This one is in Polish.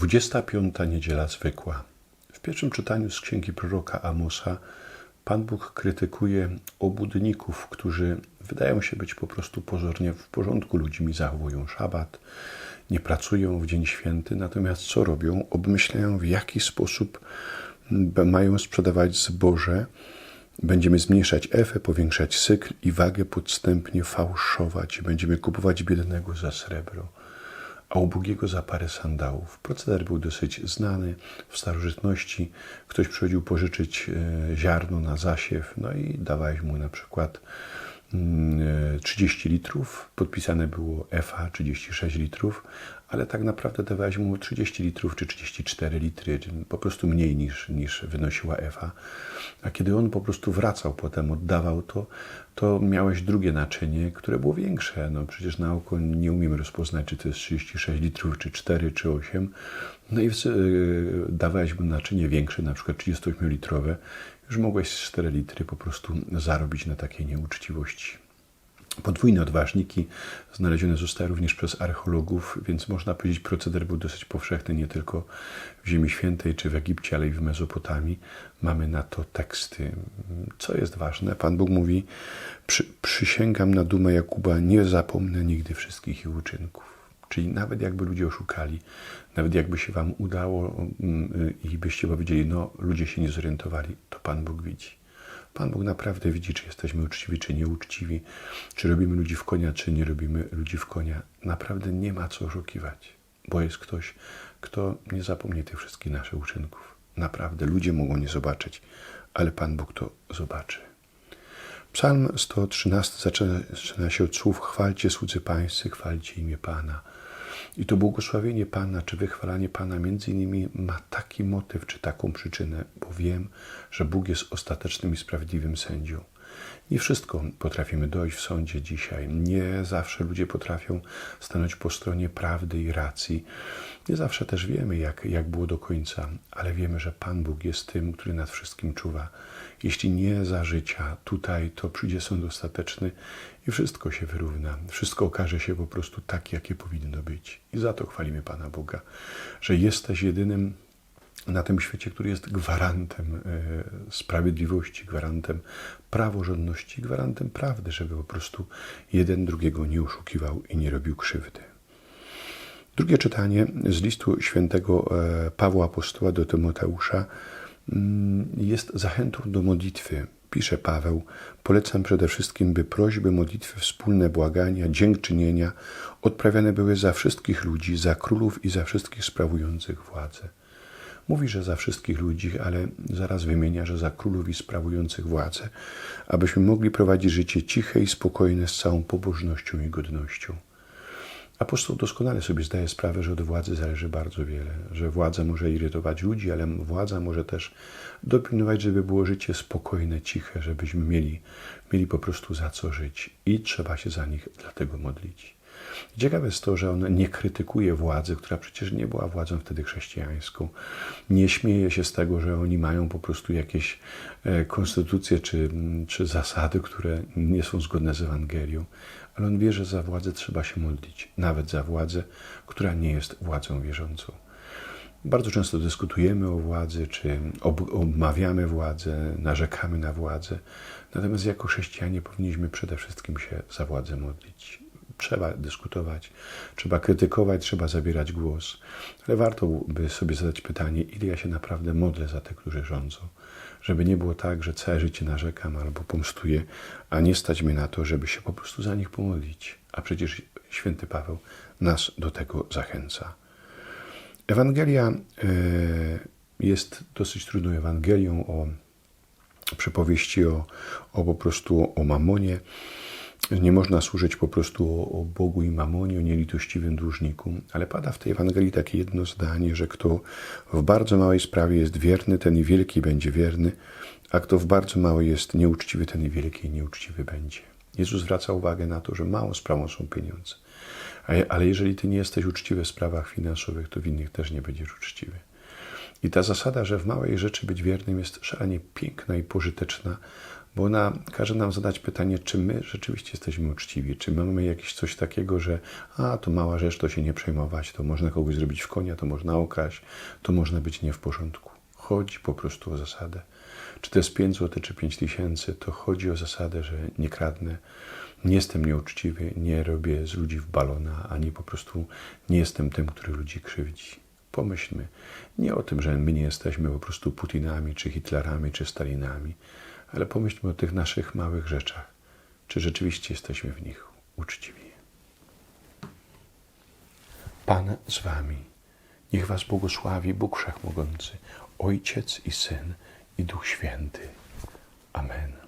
25. niedziela zwykła. W pierwszym czytaniu z księgi proroka Amosa Pan Bóg krytykuje obudników, którzy wydają się być po prostu pozornie w porządku ludźmi, zachowują szabat, nie pracują w dzień święty, natomiast co robią? Obmyślają w jaki sposób mają sprzedawać zboże, Będziemy zmniejszać efę, powiększać cykl i wagę podstępnie fałszować. Będziemy kupować biednego za srebro a ubogiego za parę sandałów. Proceder był dosyć znany w starożytności. Ktoś przychodził pożyczyć e, ziarno na zasiew, no i dawałeś mu na przykład 30 mm, e, litrów, podpisane było EFA 36 litrów, ale tak naprawdę dawałeś mu 30 litrów czy 34 litry, po prostu mniej niż, niż wynosiła EFA. A kiedy on po prostu wracał potem, oddawał to, to miałeś drugie naczynie, które było większe. No przecież na oko nie umiemy rozpoznać, czy to jest 36 litrów, czy 4, czy 8. No i yy, dawałeś mu naczynie większe, na przykład 38-litrowe, już mogłeś 4 litry po prostu zarobić na takiej nieuczciwości. Podwójne odważniki znalezione zostały również przez archeologów, więc można powiedzieć, proceder był dosyć powszechny nie tylko w Ziemi Świętej czy w Egipcie, ale i w Mezopotamii. Mamy na to teksty. Co jest ważne? Pan Bóg mówi: Przy, Przysięgam na dumę Jakuba, nie zapomnę nigdy wszystkich ich uczynków. Czyli nawet jakby ludzie oszukali, nawet jakby się wam udało mm, i byście powiedzieli, no ludzie się nie zorientowali, to Pan Bóg widzi. Pan Bóg naprawdę widzi, czy jesteśmy uczciwi, czy nieuczciwi, czy robimy ludzi w konia, czy nie robimy ludzi w konia. Naprawdę nie ma co oszukiwać, bo jest ktoś, kto nie zapomni tych wszystkich naszych uczynków. Naprawdę ludzie mogą nie zobaczyć, ale Pan Bóg to zobaczy. Psalm 113 zaczyna się od słów: Chwalcie słudzy Pańscy, chwalcie imię Pana. I to błogosławienie Pana, czy wychwalanie Pana między innymi ma taki motyw, czy taką przyczynę, bo wiem, że Bóg jest ostatecznym i sprawiedliwym sędzią. Nie wszystko potrafimy dojść w sądzie dzisiaj. Nie zawsze ludzie potrafią stanąć po stronie prawdy i racji. Nie zawsze też wiemy, jak, jak było do końca, ale wiemy, że Pan Bóg jest tym, który nad wszystkim czuwa. Jeśli nie za życia tutaj, to przyjdzie sąd ostateczny i wszystko się wyrówna. Wszystko okaże się po prostu tak, jakie powinno być. I za to chwalimy Pana Boga, że jesteś jedynym na tym świecie, który jest gwarantem e, sprawiedliwości, gwarantem praworządności, gwarantem prawdy, żeby po prostu jeden drugiego nie oszukiwał i nie robił krzywdy. Drugie czytanie z listu świętego e, Pawła Apostoła do Tymoteusza mm, jest zachętą do modlitwy. Pisze Paweł, polecam przede wszystkim, by prośby, modlitwy, wspólne błagania, dziękczynienia odprawiane były za wszystkich ludzi, za królów i za wszystkich sprawujących władzę Mówi, że za wszystkich ludzi, ale zaraz wymienia, że za królów i sprawujących władzę, abyśmy mogli prowadzić życie ciche i spokojne z całą pobożnością i godnością. Apostoł doskonale sobie zdaje sprawę, że od władzy zależy bardzo wiele, że władza może irytować ludzi, ale władza może też dopilnować, żeby było życie spokojne, ciche, żebyśmy mieli, mieli po prostu za co żyć i trzeba się za nich dlatego modlić. Ciekawe jest to, że on nie krytykuje władzy, która przecież nie była władzą wtedy chrześcijańską. Nie śmieje się z tego, że oni mają po prostu jakieś e, konstytucje czy, czy zasady, które nie są zgodne z Ewangelią. Ale on wie, że za władzę trzeba się modlić, nawet za władzę, która nie jest władzą wierzącą. Bardzo często dyskutujemy o władzy, czy omawiamy władzę, narzekamy na władzę. Natomiast jako chrześcijanie powinniśmy przede wszystkim się za władzę modlić trzeba dyskutować, trzeba krytykować, trzeba zabierać głos, ale warto by sobie zadać pytanie, ile ja się naprawdę modlę za tych, którzy rządzą. Żeby nie było tak, że całe życie narzekam albo pomstuję, a nie stać mnie na to, żeby się po prostu za nich pomodlić. A przecież święty Paweł nas do tego zachęca. Ewangelia e, jest dosyć trudną Ewangelią o przypowieści o, o po prostu o mamonie. Nie można służyć po prostu o, Bogu i mamonie, o nielitościwym dłużniku, ale pada w tej Ewangelii takie jedno zdanie, że kto w bardzo małej sprawie jest wierny, ten i wielki będzie wierny, a kto w bardzo małej jest nieuczciwy, ten i wielki nieuczciwy będzie. Jezus zwraca uwagę na to, że małą sprawą są pieniądze. Ale jeżeli ty nie jesteś uczciwy w sprawach finansowych, to w innych też nie będziesz uczciwy. I ta zasada, że w małej rzeczy być wiernym jest szalenie piękna i pożyteczna bo ona każe nam zadać pytanie, czy my rzeczywiście jesteśmy uczciwi, czy my mamy jakieś coś takiego, że a, to mała rzecz, to się nie przejmować, to można kogoś zrobić w konia, to można okraść, to można być nie w porządku. Chodzi po prostu o zasadę. Czy to jest 5 zł, czy 5 tysięcy, to chodzi o zasadę, że nie kradnę, nie jestem nieuczciwy, nie robię z ludzi w balona, ani po prostu nie jestem tym, który ludzi krzywdzi. Pomyślmy nie o tym, że my nie jesteśmy po prostu Putinami, czy Hitlerami, czy Stalinami, ale pomyślmy o tych naszych małych rzeczach. Czy rzeczywiście jesteśmy w nich uczciwi? Pan z wami. Niech was błogosławi Bóg Wszechmogący, Ojciec i Syn i Duch Święty. Amen.